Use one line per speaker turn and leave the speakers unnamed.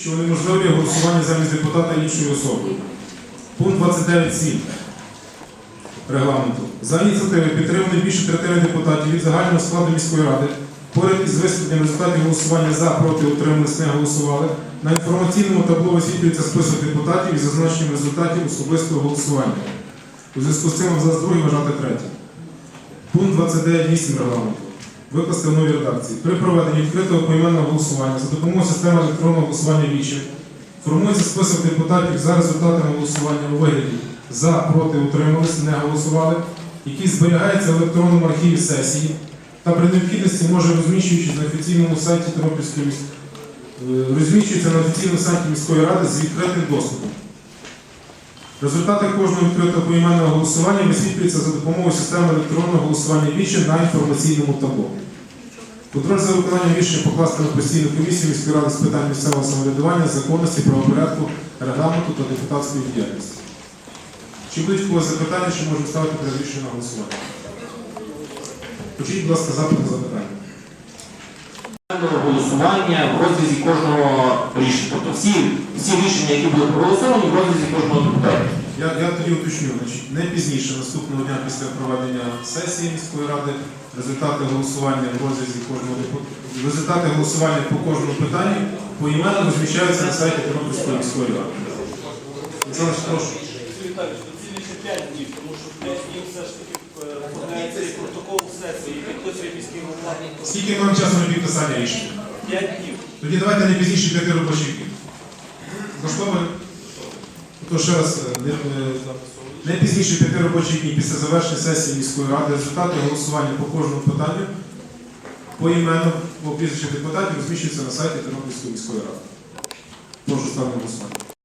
що унеможливлює голосування замість депутата іншою особою. Пункт 29.7 регламенту. За ініціативи підтримали більше третини депутатів від загального складу міської ради. Поряд із висвітленням результатів голосування за, проти, утримались, не голосували. На інформаційному табло висвітлюється список депутатів із зазначенням результатів особистого голосування. У зв'язку з цим абзац другий вважати третій. Пункт 29.8 регламенту. Викласти в новій редакції. При проведенні відкритого поіменного голосування за допомогою системи електронного голосування вічі формується список депутатів за результатами голосування у вигляді за, проти, утримались, не голосували, який зберігається в електронному архіві сесії та при необхідності може розміщуючись на офіційному сайті Тернопільської міс- е, розміщується на офіційному сайті міської ради з відкритим доступом. Результати кожного відкритого поіменного голосування висвітлюються за допомогою системи електронного голосування вічі на інформаційному табло. Контроль за виконанням рішення покласти на постійну комісію міської ради з питань місцевого самоврядування, законності, правопорядку, регламенту та депутатської діяльності. Чи будуть в запитання, що можемо ставити перед рішення на голосування? Почіть, будь ласка, запит на запитання.
Голосування в розрізі кожного рішення. Тобто всі, всі рішення, які були проголосовані, в розрізі кожного депутата.
Я, я тоді уточню, значить, не пізніше наступного дня після проведення сесії міської ради результати голосування в розрізі кожного результати голосування по кожному питанню поіменно розміщаються на сайті Тернопільської міської ради. Олександр, прошу.
Віталій, доцільніше 5 днів, тому що 5 днів все ж таки оформляється і протокол сесії, підписує міський голова.
Скільки маємо часу на підписання рішення?
5 днів.
Тоді давайте не пізніше п'яти робочих днів. Влаштовує? То ще раз, е, не, е, не пізніше п'яти робочих днів після завершення сесії міської ради результати голосування по кожному питанню поіменно по прізвищах депутатів розміщуються на сайті Тернопільської міської ради. Прошу ставити голосування.